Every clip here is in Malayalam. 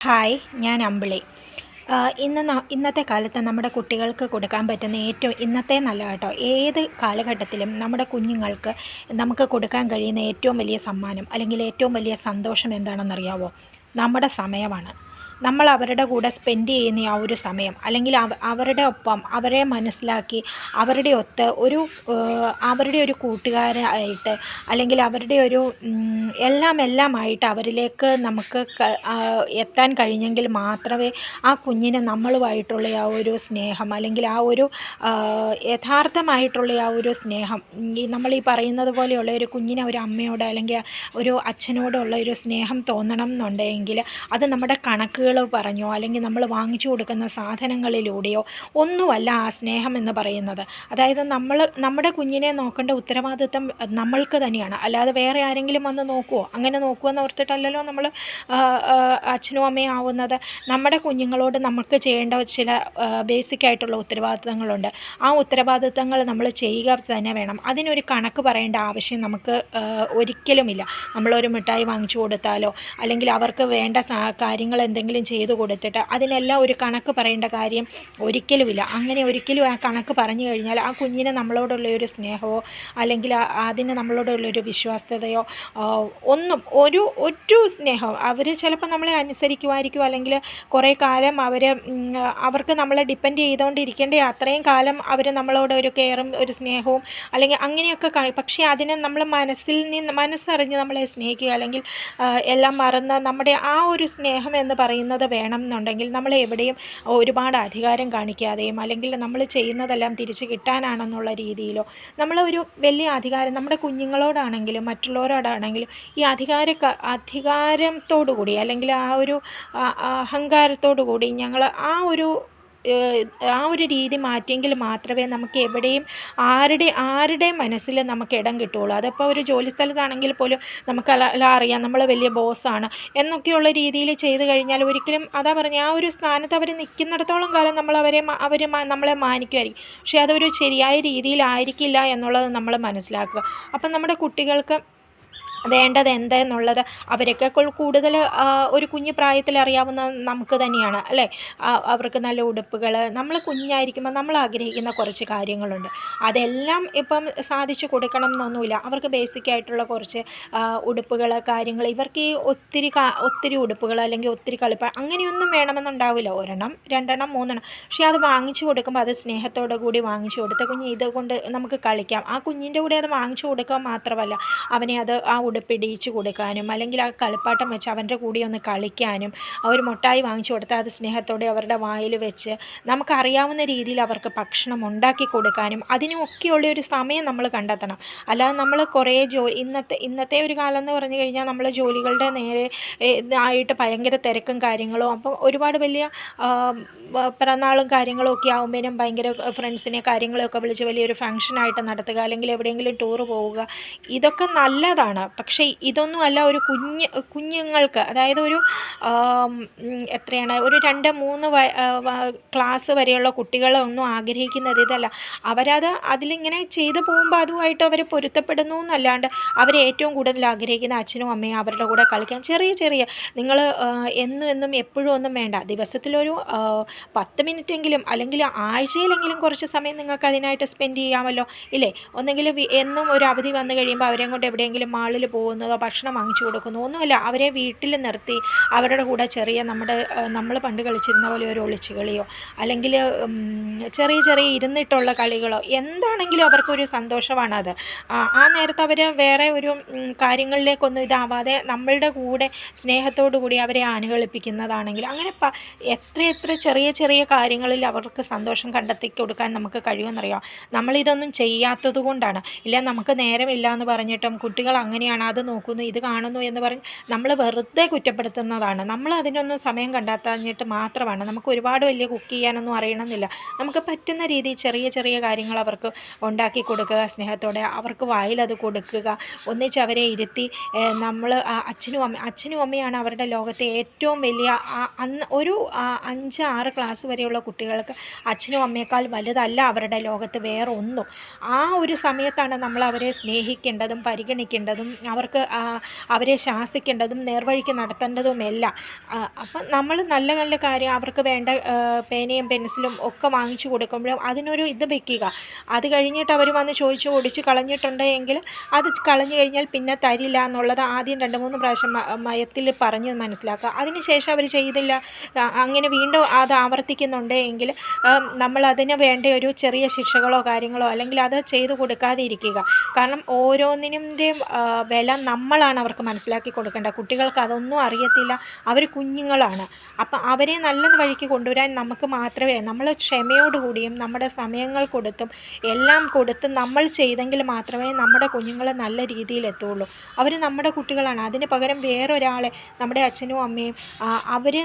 ഹായ് ഞാൻ അമ്പിളി. ഇന്ന് ഇന്നത്തെ കാലത്ത് നമ്മുടെ കുട്ടികൾക്ക് കൊടുക്കാൻ പറ്റുന്ന ഏറ്റവും ഇന്നത്തെ നല്ല കേട്ടോ ഏത് കാലഘട്ടത്തിലും നമ്മുടെ കുഞ്ഞുങ്ങൾക്ക് നമുക്ക് കൊടുക്കാൻ കഴിയുന്ന ഏറ്റവും വലിയ സമ്മാനം അല്ലെങ്കിൽ ഏറ്റവും വലിയ സന്തോഷം എന്താണെന്നറിയാവോ? നമ്മുടെ സമയമാണ്. നമ്മൾ അവരുടെ കൂടെ സ്പെൻഡ് ചെയ്യുന്ന ആ ഒരു സമയം. അല്ലെങ്കിൽ അവരുടെ ഒപ്പം അവരെ മനസ്സിലാക്കി അവരുടെ ഒത്ത് ഒരു അവരുടെ ഒരു കൂട്ടുകാരായിട്ട് അല്ലെങ്കിൽ അവരുടെ ഒരു എല്ലാം എല്ലാം ആയിട്ട് അവരിലേക്ക് നമുക്ക് എത്താൻ കഴിഞ്ഞെങ്കിൽ മാത്രമേ ആ കുഞ്ഞിന് നമ്മളുമായിട്ടുള്ള ആ ഒരു സ്നേഹം അല്ലെങ്കിൽ ആ ഒരു യഥാർത്ഥമായിട്ടുള്ള ആ ഒരു സ്നേഹം ഈ നമ്മൾ ഈ പറയുന്നത് പോലെയുള്ള ഒരു കുഞ്ഞിനെ ഒരു അമ്മയോട് അല്ലെങ്കിൽ ഒരു അച്ഛനോടുള്ള ഒരു സ്നേഹം തോന്നണം എന്നുണ്ടെങ്കിൽ അത് നമ്മുടെ കണക്കുകൾ പറഞ്ഞോ അല്ലെങ്കിൽ നമ്മൾ വാങ്ങിച്ചു കൊടുക്കുന്ന സാധനങ്ങളിലൂടെയോ ഒന്നുമല്ല ആ സ്നേഹം എന്ന് പറയുന്നത്. അതായത് നമ്മൾ നമ്മുടെ കുഞ്ഞിനെ നോക്കേണ്ട ഉത്തരവാദിത്വം നമ്മൾക്ക് തന്നെയാണ്. അല്ലാതെ വേറെ ആരെങ്കിലും വന്ന് നോക്കുമോ അങ്ങനെ നോക്കുമെന്ന് ഓർത്തിട്ടല്ലല്ലോ നമ്മൾ അച്ഛനും അമ്മയും ആവുന്നത്. നമ്മുടെ കുഞ്ഞുങ്ങളോട് നമുക്ക് ചെയ്യേണ്ട ചില ബേസിക് ആയിട്ടുള്ള ഉത്തരവാദിത്തങ്ങളുണ്ട്. ആ ഉത്തരവാദിത്തങ്ങൾ നമ്മൾ ചെയ്യുക തന്നെ വേണം. അതിനൊരു കണക്ക് പറയേണ്ട ആവശ്യം നമുക്ക് ഒരിക്കലുമില്ല. നമ്മളൊരു മിഠായി വാങ്ങിച്ചു കൊടുത്താലോ അല്ലെങ്കിൽ അവർക്ക് വേണ്ട കാര്യങ്ങൾ എന്തെങ്കിലും എന്തെങ്കിലും ചെയ്തു കൊടുത്തിട്ട് അതിനെല്ലാം ഒരു കണക്ക് പറയേണ്ട കാര്യം ഒരിക്കലുമില്ല. അങ്ങനെ ഒരിക്കലും ആ കണക്ക് പറഞ്ഞു കഴിഞ്ഞാൽ ആ കുഞ്ഞിന് നമ്മളോടുള്ള ഒരു സ്നേഹമോ അല്ലെങ്കിൽ അതിന് നമ്മളോടുള്ള ഒരു വിശ്വാസ്യതയോ ഒന്നും ഒരു ഒരു സ്നേഹം അവർ ചിലപ്പോൾ നമ്മളെ അനുസരിക്കുമായിരിക്കും. അല്ലെങ്കിൽ കുറേ കാലം അവർ അവർക്ക് നമ്മളെ ഡിപ്പെൻഡ് ചെയ്തുകൊണ്ടിരിക്കേണ്ട അത്രയും കാലം അവർ നമ്മളോട് ഒരു കെയറും ഒരു സ്നേഹവും അല്ലെങ്കിൽ അങ്ങനെയൊക്കെ കാണും. പക്ഷേ അതിനെ നമ്മൾ മനസ്സിൽ നിന്ന് മനസ്സറിഞ്ഞ് നമ്മളെ സ്നേഹിക്കുക അല്ലെങ്കിൽ എല്ലാം മറന്ന് നമ്മുടെ ആ ഒരു സ്നേഹം എന്ന് പറയുന്നത് ചെയ്യുന്നത് വേണം എന്നുണ്ടെങ്കിൽ നമ്മൾ എവിടെയും ഒരുപാട് അധികാരം കാണിക്കാതെയും അല്ലെങ്കിൽ നമ്മൾ ചെയ്യുന്നതെല്ലാം തിരിച്ച് കിട്ടാനാണെന്നുള്ള രീതിയിലോ നമ്മളൊരു വലിയ അധികാരം നമ്മുടെ കുഞ്ഞുങ്ങളോടാണെങ്കിലും മറ്റുള്ളവരോടാണെങ്കിലും ഈ അധികാര അധികാരത്തോടു കൂടി അല്ലെങ്കിൽ ആ ഒരു അഹങ്കാരത്തോടു കൂടി ഞങ്ങൾ ആ ഒരു ആ ഒരു രീതി മാറ്റിയെങ്കിൽ മാത്രമേ നമുക്ക് എവിടെയും ആരുടെ ആരുടെ മനസ്സിൽ നമുക്ക് ഇടം കിട്ടുകയുള്ളൂ. അതിപ്പോൾ ഒരു ജോലി സ്ഥലത്താണെങ്കിൽ പോലും നമുക്ക് എല്ലാം അറിയാം നമ്മൾ വലിയ ബോസാണ് എന്നൊക്കെയുള്ള രീതിയിൽ ചെയ്ത് കഴിഞ്ഞാൽ ഒരിക്കലും അതാ പറഞ്ഞ ആ ഒരു സ്ഥാനത്ത് അവർ നിൽക്കുന്നിടത്തോളം കാലം നമ്മൾ അവരെ അവർ നമ്മളെ മാനിക്കുമായിരിക്കും. പക്ഷേ അതൊരു ശരിയായ രീതിയിലായിരിക്കില്ല എന്നുള്ളത് നമ്മൾ മനസ്സിലാക്കുക. അപ്പം നമ്മുടെ കുട്ടികൾക്ക് വേണ്ടത് എന്തെന്നുള്ളത് അവരൊക്കെ കൂടുതൽ ഒരു കുഞ്ഞു പ്രായത്തിൽ അറിയാവുന്ന നമുക്ക് തന്നെയാണ് അല്ലേ? അവർക്ക് നല്ല ഉടുപ്പുകൾ നമ്മൾ കുഞ്ഞായിരിക്കുമ്പോൾ നമ്മൾ ആഗ്രഹിക്കുന്ന കുറച്ച് കാര്യങ്ങളുണ്ട്. അതെല്ലാം ഇപ്പം സാധിച്ചു കൊടുക്കണം എന്നൊന്നുമില്ല. അവർക്ക് ബേസിക് ആയിട്ടുള്ള കുറച്ച് ഉടുപ്പുകൾ കാര്യങ്ങൾ ഇവർക്ക് ഈ ഒത്തിരി ഒത്തിരി ഉടുപ്പുകൾ അല്ലെങ്കിൽ ഒത്തിരി കളിപ്പ അങ്ങനെയൊന്നും വേണമെന്നുണ്ടാവില്ല. ഒരെണ്ണം രണ്ടെണ്ണം മൂന്നെണ്ണം. പക്ഷേ അത് വാങ്ങിച്ചു കൊടുക്കുമ്പോൾ അത് സ്നേഹത്തോടു കൂടി വാങ്ങിച്ചു കൊടുത്ത കുഞ്ഞ് ഇതുകൊണ്ട് നമുക്ക് കളിക്കാം. ആ കുഞ്ഞിന്റെ കൂടെ അത് വാങ്ങിച്ചു കൊടുക്കുക മാത്രമല്ല അവനെ അത് ആ ഉടുപ്പിടിയിച്ച് കൊടുക്കാനും അല്ലെങ്കിൽ ആ കളിപ്പാട്ടം വെച്ച് അവന്റെ കൂടെ ഒന്ന് കളിക്കാനും ഒരു മുട്ടായി വാങ്ങിച്ചു കൊടുത്താൽ അത് സ്നേഹത്തോടെ അവരുടെ വായിൽ വെച്ച് നമുക്കറിയാവുന്ന രീതിയിൽ അവർക്ക് ഭക്ഷണം ഉണ്ടാക്കി കൊടുക്കാനും അതിനുമൊക്കെയുള്ള ഒരു സമയം നമ്മൾ കണ്ടെത്തണം. അല്ലാതെ നമ്മൾ കുറേ ജോ ഇന്നത്തെ ഇന്നത്തെ ഒരു കാലം എന്ന് പറഞ്ഞു കഴിഞ്ഞാൽ നമ്മൾ ജോലികളുടെ നേരെ ആയിട്ട് ഭയങ്കര തിരക്കും കാര്യങ്ങളും അപ്പം ഒരുപാട് വലിയ പിറന്നാളും കാര്യങ്ങളും ഒക്കെ ആകുമ്പോഴും ഭയങ്കര ഫ്രണ്ട്സിനെ കാര്യങ്ങളൊക്കെ വിളിച്ച് വലിയൊരു ഫംഗ്ഷനായിട്ട് നടത്തുക അല്ലെങ്കിൽ എവിടെയെങ്കിലും ടൂറ് പോവുക ഇതൊക്കെ നല്ലതാണ്. പക്ഷേ ഇതൊന്നുമല്ല ഒരു കുഞ്ഞ് കുഞ്ഞുങ്ങൾക്ക് അതായത് ഒരു എത്രയാണ് ഒരു രണ്ട് മൂന്ന് ക്ലാസ് വരെയുള്ള കുട്ടികളൊന്നും ആഗ്രഹിക്കുന്നത് ഇതല്ല. അവരത് അതിലിങ്ങനെ ചെയ്തു പോകുമ്പോൾ അതുമായിട്ട് അവർ പൊരുത്തപ്പെടുന്നു എന്നല്ലാണ്ട് അവർ ഏറ്റവും കൂടുതൽ ആഗ്രഹിക്കുന്ന അച്ഛനും അമ്മയും അവരുടെ കൂടെ കളിക്കാൻ ചെറിയ ചെറിയ നിങ്ങൾ എന്നും എന്നും എപ്പോഴും ഒന്നും വേണ്ട. ദിവസത്തിലൊരു പത്ത് മിനിറ്റെങ്കിലും അല്ലെങ്കിൽ ആഴ്ചയിലെങ്കിലും കുറച്ച് സമയം നിങ്ങൾക്ക് അതിനായിട്ട് സ്പെൻഡ് ചെയ്യാമല്ലോ ഇല്ലേ? ഒന്നെങ്കിൽ എന്നും ഒരു അവധി വന്നു കഴിയുമ്പോൾ അവരെയും കൊണ്ട് എവിടെയെങ്കിലും മാളിൽ പോകുന്നതോ ഭക്ഷണം വാങ്ങിച്ചു കൊടുക്കുന്നതോ ഒന്നുമില്ല. അവരെ വീട്ടിൽ നിർത്തി അവരുടെ കൂടെ ചെറിയ നമ്മുടെ നമ്മൾ പണ്ട് കളിച്ചിരുന്ന പോലെ ഒരു ഒളിച്ചു കളിയോ അല്ലെങ്കിൽ ചെറിയ ചെറിയ ഇരുന്നിട്ടുള്ള കളികളോ എന്താണെങ്കിലും അവർക്കൊരു സന്തോഷമാണത് ആ നേരത്ത് അവർ വേറെ ഒരു കാര്യങ്ങളിലേക്കൊന്നും ഇതാവാതെ നമ്മളുടെ കൂടെ സ്നേഹത്തോടു കൂടി അവരെ അനുകളിപ്പിക്കുന്നതാണെങ്കിൽ അങ്ങനെ എത്ര എത്ര ചെറിയ ചെറിയ കാര്യങ്ങളിൽ അവർക്ക് സന്തോഷം കണ്ടെത്തി കൊടുക്കാൻ നമുക്ക് കഴിയുമെന്നറിയാം? നമ്മളിതൊന്നും ചെയ്യാത്തത് കൊണ്ടാണ് ഇല്ല നമുക്ക് നേരമില്ല എന്ന് പറഞ്ഞിട്ടും കുട്ടികൾ അങ്ങനെയാണ് അത് നോക്കുന്നു ഇത് കാണുന്നു എന്ന് പറഞ്ഞ് നമ്മൾ വെറുതെ കുറ്റപ്പെടുത്തുന്നതാണ്. നമ്മൾ അതിനൊന്നും സമയം കണ്ടെത്താഞ്ഞിട്ട് മാത്രമാണ്. നമുക്ക് ഒരുപാട് വലിയ കുക്ക് ചെയ്യാനൊന്നും അറിയണമെന്നില്ല. നമുക്ക് പറ്റുന്ന രീതിയിൽ ചെറിയ ചെറിയ കാര്യങ്ങൾ അവർക്ക് ഉണ്ടാക്കി കൊടുക്കുക സ്നേഹത്തോടെ അവർക്ക് വായിലത് കൊടുക്കുക ഒന്നിച്ച് അവരെ ഇരുത്തി നമ്മൾ അച്ഛനും അമ്മ അച്ഛനും അമ്മയാണ് അവരുടെ ലോകത്തെ ഏറ്റവും വലിയ അന്ന് ഒരു അഞ്ച് ആറ് ക്ലാസ് വരെയുള്ള കുട്ടികൾക്ക് അച്ഛനും അമ്മയേക്കാൾ വലുതല്ല അവരുടെ ലോകത്ത് വേറെ ഒന്നും ആ ഒരു സമയത്താണ് നമ്മൾ അവരെ സ്നേഹിക്കേണ്ടതും പരിഗണിക്കേണ്ടതും അവർക്ക് അവരെ ശാസിക്കേണ്ടതും നേർവഴിക്ക് നടത്തേണ്ടതുമെല്ലാം അപ്പം നമ്മൾ നല്ല നല്ല കാര്യം അവർക്ക് വേണ്ട പേനയും പെൻസിലും ഒക്കെ വാങ്ങിച്ചു കൊടുക്കുമ്പോഴും അതിനൊരു ഇത് വെക്കുക. അത് കഴിഞ്ഞിട്ട് അവർ വന്ന് ചോദിച്ചു ഒടിച്ച് കളഞ്ഞിട്ടുണ്ടെങ്കിൽ അത് കളഞ്ഞു കഴിഞ്ഞാൽ പിന്നെ തരില്ല എന്നുള്ളത് ആദ്യം രണ്ട് മൂന്ന് പ്രാവശ്യം മയത്തിൽ പറഞ്ഞ് മനസ്സിലാക്കുക. അതിന് ശേഷം അവർ ചെയ്തില്ല. അങ്ങനെ വീണ്ടും അത് ആവർത്തിക്കുന്നുണ്ട് എങ്കിൽ നമ്മൾ അതിന് വേണ്ട ഒരു ചെറിയ ശിക്ഷകളോ കാര്യങ്ങളോ അല്ലെങ്കിൽ അത് ചെയ്തു കൊടുക്കാതെ ഇരിക്കുക കാരണം ഓരോന്നിന്റെയും വില നമ്മളാണ് അവർക്ക് മനസ്സിലാക്കി കൊടുക്കേണ്ടത്. കുട്ടികൾക്ക് അതൊന്നും അറിയത്തില്ല. അവർ കുഞ്ഞുങ്ങളാണ്. അപ്പം അവരെ നല്ല വഴിക്ക് കൊണ്ടുവരാൻ നമുക്ക് മാത്രമേ നമ്മൾ ക്ഷമയോടുകൂടിയും നമ്മുടെ സമയങ്ങൾ കൊടുത്തും എല്ലാം കൊടുത്ത് നമ്മൾ ചെയ്തെങ്കിൽ മാത്രമേ നമ്മുടെ കുഞ്ഞുങ്ങൾ നല്ല രീതിയിൽ എത്തുള്ളൂ. അവർ നമ്മുടെ കുട്ടികളാണ്. അതിന് പകരം വേറൊരാളെ നമ്മുടെ അച്ഛനും അമ്മയും അവരെ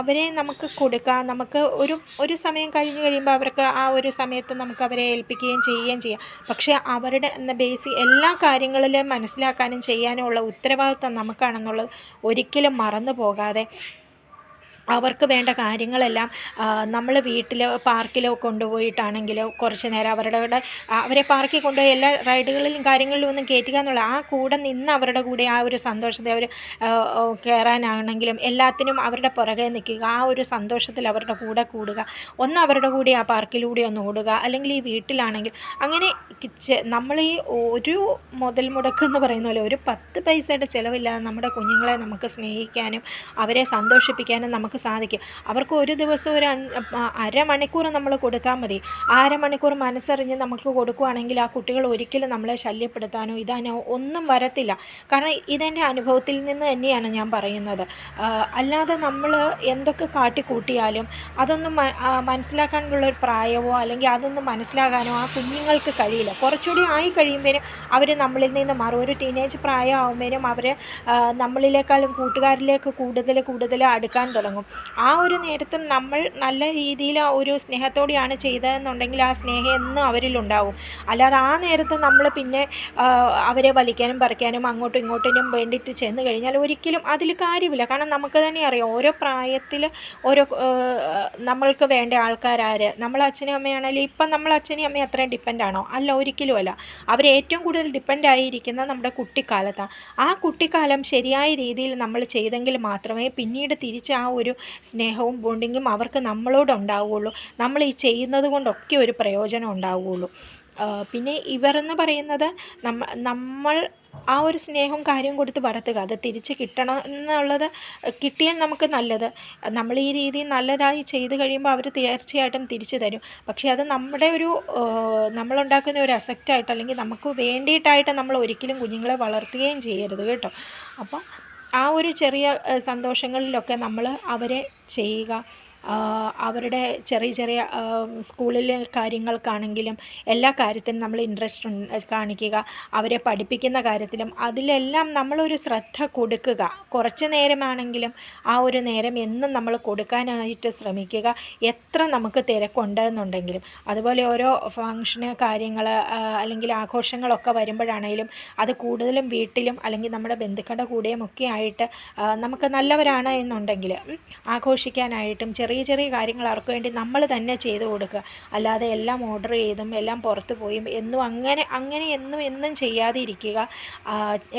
അവരെ നമുക്ക് കൊടുക്കാം നമുക്ക് ഒരു ഒരു സമയം കഴിഞ്ഞ് കഴിയുമ്പോൾ അവർക്ക് ആ ഒരു സമയത്ത് നമുക്ക് അവരെ ഏൽപ്പിക്കുകയും ചെയ്യുകയും ചെയ്യാം. പക്ഷേ അവരുടെ ബേസിക് എല്ലാ കാര്യങ്ങളിലും മനസ്സിലാക്കാനും ചെയ്യാനും ഉള്ള ഉത്തരവാദിത്വം നമുക്കാണെന്നുള്ളത് ഒരിക്കലും മറന്നു പോകാതെ അവർക്ക് വേണ്ട കാര്യങ്ങളെല്ലാം നമ്മൾ വീട്ടിൽ പാർക്കിലോ കൊണ്ടുപോയിട്ടാണെങ്കിലോ കുറച്ച് നേരം അവരുടെ അവരെ പാർക്കിൽ കൊണ്ടുപോയി എല്ലാ റൈഡുകളിലും കാര്യങ്ങളിലും ഒന്നും കയറ്റുക എന്നുള്ള ആ കൂടെ നിന്ന് അവരുടെ കൂടെ ആ ഒരു സന്തോഷത്തെ അവർ കയറാനാണെങ്കിലും എല്ലാത്തിനും അവരുടെ പുറകെ നിൽക്കുക. ആ ഒരു സന്തോഷത്തിൽ അവരുടെ കൂടെ കൂടുക. ഒന്ന് അവരുടെ കൂടെ ആ പാർക്കിലൂടെ ഒന്ന് ഓടുക. അല്ലെങ്കിൽ ഈ വീട്ടിലാണെങ്കിൽ അങ്ങനെ നമ്മൾ ഈ ഒരു മുതൽ മുടക്ക് എന്ന് പറയുന്ന പോലെ ഒരു പത്ത് പൈസയുടെ ചിലവില്ലാതെ നമ്മുടെ കുഞ്ഞുങ്ങളെ നമുക്ക് സ്നേഹിക്കാനും അവരെ സന്തോഷിപ്പിക്കാനും നമുക്ക് നമുക്ക് സാധിക്കും. അവർക്ക് ഒരു ദിവസം ഒരു അരമണിക്കൂർ നമ്മൾ കൊടുത്താൽ മതി. ആ അരമണിക്കൂർ മനസ്സറിഞ്ഞ് നമുക്ക് കൊടുക്കുകയാണെങ്കിൽ ആ കുട്ടികൾ ഒരിക്കലും നമ്മളെ ശല്യപ്പെടുത്താനോ ഇതാനോ ഒന്നും വരത്തില്ല. കാരണം ഇതെന്റെ അനുഭവത്തിൽ നിന്ന് തന്നെയാണ് ഞാൻ പറയുന്നത്. അല്ലാതെ നമ്മൾ എന്തൊക്കെ കാട്ടിക്കൂട്ടിയാലും അതൊന്നും മനസ്സിലാക്കാനുള്ള ഒരു പ്രായമോ അല്ലെങ്കിൽ അതൊന്നും മനസ്സിലാകാനോ ആ കുഞ്ഞുങ്ങൾക്ക് കഴിയില്ല. കുറച്ചുകൂടി ആയി കഴിയുമ്പോഴും അവർ നമ്മളിൽ നിന്ന് മാറും. ഒരു ടീനേജ് പ്രായമാകുമ്പോഴും അവർ നമ്മളിലേക്കാളും കൂട്ടുകാരിലേക്ക് കൂടുതൽ കൂടുതൽ അടുക്കാൻ തുടങ്ങും. ആ ഒരു നേരത്തും നമ്മൾ നല്ല രീതിയിൽ ഒരു സ്നേഹത്തോടെയാണ് ചെയ്തതെന്നുണ്ടെങ്കിൽ ആ സ്നേഹം എന്നും അവരിലുണ്ടാവും. അല്ലാതെ ആ നേരത്ത് നമ്മൾ പിന്നെ അവരെ വലിക്കാനും പറിക്കാനും അങ്ങോട്ടും ഇങ്ങോട്ടിനും വേണ്ടിയിട്ട് ചെന്ന് കഴിഞ്ഞാൽ ഒരിക്കലും അതിൽ കാര്യമില്ല. കാരണം നമുക്ക് തന്നെ അറിയാം ഓരോ പ്രായത്തിൽ ഓരോ നമ്മൾക്ക് വേണ്ട ആൾക്കാരാര് നമ്മൾ അച്ഛനും അമ്മയാണെങ്കിൽ ഇപ്പം നമ്മൾ അച്ഛനും അമ്മയും അത്രയും ഡിപ്പെൻഡ് ആണോ? അല്ല ഒരിക്കലും അല്ല. അവർ ഏറ്റവും കൂടുതൽ ഡിപ്പെൻഡ് ആയിരിക്കുന്നത് നമ്മുടെ കുട്ടിക്കാലത്താണ്. ആ കുട്ടിക്കാലം ശരിയായ രീതിയിൽ നമ്മൾ ചെയ്തെങ്കിൽ മാത്രമേ പിന്നീട് തിരിച്ച് ആ ഒരു സ്നേഹവും ബോണ്ടിങ്ങും അവർക്ക് നമ്മളോട് ഉണ്ടാവുകയുള്ളൂ. നമ്മൾ ഈ ചെയ്യുന്നത് കൊണ്ടൊക്കെ ഒരു പ്രയോജനം ഉണ്ടാവുകയുള്ളൂ. പിന്നെ ഇവരെന്ന് പറയുന്നത് നമ്മ നമ്മൾ ആ ഒരു സ്നേഹവും കാര്യവും കൊടുത്ത് വളർത്തുക. അത് തിരിച്ച് കിട്ടണം എന്നുള്ളത് കിട്ടിയാൽ നമുക്ക് നല്ലത്. നമ്മൾ ഈ രീതി നല്ലതായി ചെയ്ത് കഴിയുമ്പോൾ അവർ തീർച്ചയായിട്ടും തിരിച്ചു തരും. പക്ഷേ അത് നമ്മുടെ ഒരു നമ്മളുണ്ടാക്കുന്ന ഒരു അസക്റ്റായിട്ട് അല്ലെങ്കിൽ നമുക്ക് വേണ്ടിയിട്ടായിട്ട് നമ്മൾ ഒരിക്കലും കുഞ്ഞുങ്ങളെ വളർത്തുകയും ചെയ്യരുത് കേട്ടോ. അപ്പോൾ ആ ഒരു ചെറിയ സന്തോഷങ്ങളിലൊക്കെ നമ്മൾ അവരെ ചെയ്യുക. അവരുടെ ചെറിയ ചെറിയ സ്കൂളിലെ കാര്യങ്ങൾക്കാണെങ്കിലും എല്ലാ കാര്യത്തിനും നമ്മൾ ഇൻട്രസ്റ്റ് കാണിക്കുക അവരെ പഠിപ്പിക്കുന്ന കാര്യത്തിലും അതിലെല്ലാം നമ്മളൊരു ശ്രദ്ധ കൊടുക്കുക. കുറച്ച് നേരമാണെങ്കിലും ആ ഒരു നേരം എന്നും നമ്മൾ കൊടുക്കാനായിട്ട് ശ്രമിക്കുക. എത്ര നമുക്ക് തിരക്കുണ്ടെന്നുണ്ടെങ്കിലും. അതുപോലെ ഓരോ ഫങ്ഷന് കാര്യങ്ങൾ അല്ലെങ്കിൽ ആഘോഷങ്ങളൊക്കെ വരുമ്പോഴാണെങ്കിലും അത് കൂടുതലും വീട്ടിലും അല്ലെങ്കിൽ നമ്മുടെ ബന്ധുക്കളുടെ കൂടെയും ഒക്കെ ആയിട്ട് നമുക്ക് നല്ലവരാണ് എന്നുണ്ടെങ്കിൽ ആഘോഷിക്കാനായിട്ടും ചെറിയ ചെറിയ ചെറിയ കാര്യങ്ങൾ അവർക്ക് വേണ്ടി നമ്മൾ തന്നെ ചെയ്ത് കൊടുക്കുക. അല്ലാതെ എല്ലാം ഓർഡർ ചെയ്തും എല്ലാം പുറത്ത് പോയും എന്നും അങ്ങനെ അങ്ങനെ എന്നും എന്നും ചെയ്യാതെ ഇരിക്കുക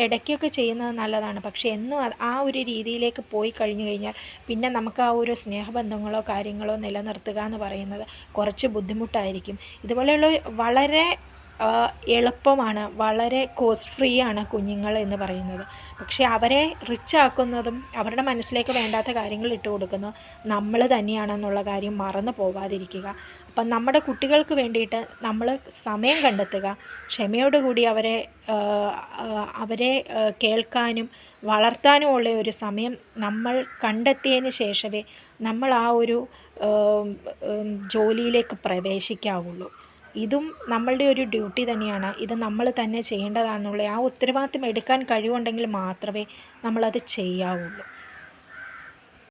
ഇടയ്ക്കൊക്കെ ചെയ്യുന്നത് നല്ലതാണ്. പക്ഷേ എന്നും ആ ഒരു രീതിയിലേക്ക് പോയി കഴിഞ്ഞു കഴിഞ്ഞാൽ പിന്നെ നമുക്ക് ആ ഒരു സ്നേഹബന്ധങ്ങളോ കാര്യങ്ങളോ നിലനിർത്തുക എന്ന് പറയുന്നത് കുറച്ച് ബുദ്ധിമുട്ടായിരിക്കും. ഇതുപോലെയുള്ള വളരെ എളുപ്പമാണ്. വളരെ കോസ്റ്റ് ഫ്രീ ആണ് കുഞ്ഞുങ്ങൾ എന്ന് പറയുന്നത്. പക്ഷേ അവരെ റിച്ച് ആക്കുന്നതും അവരുടെ മനസ്സിലേക്ക് വേണ്ടാത്ത കാര്യങ്ങൾ ഇട്ട് കൊടുക്കുന്നത് നമ്മൾ തന്നെയാണെന്നുള്ള കാര്യം മറന്നു പോവാതിരിക്കുക. അപ്പം നമ്മുടെ കുട്ടികൾക്ക് വേണ്ടിയിട്ട് നമ്മൾ സമയം കണ്ടെത്തുക. ക്ഷമയോടുകൂടി അവരെ അവരെ കേൾക്കാനും വളർത്താനും ഉള്ള ഒരു സമയം നമ്മൾ കണ്ടെത്തിയതിന് ശേഷമേ നമ്മൾ ആ ഒരു ജോലിയിലേക്ക് പ്രവേശിക്കാവുള്ളൂ. ഇതും നമ്മളുടെ ഒരു ഡ്യൂട്ടി തന്നെയാണ്. ഇത് നമ്മൾ തന്നെ ചെയ്യേണ്ടതാണെന്നുള്ള ആ ഉത്തരവാദിത്തം എടുക്കാൻ കഴിവുണ്ടെങ്കിൽ മാത്രമേ നമ്മളത് ചെയ്യാവുള്ളൂ.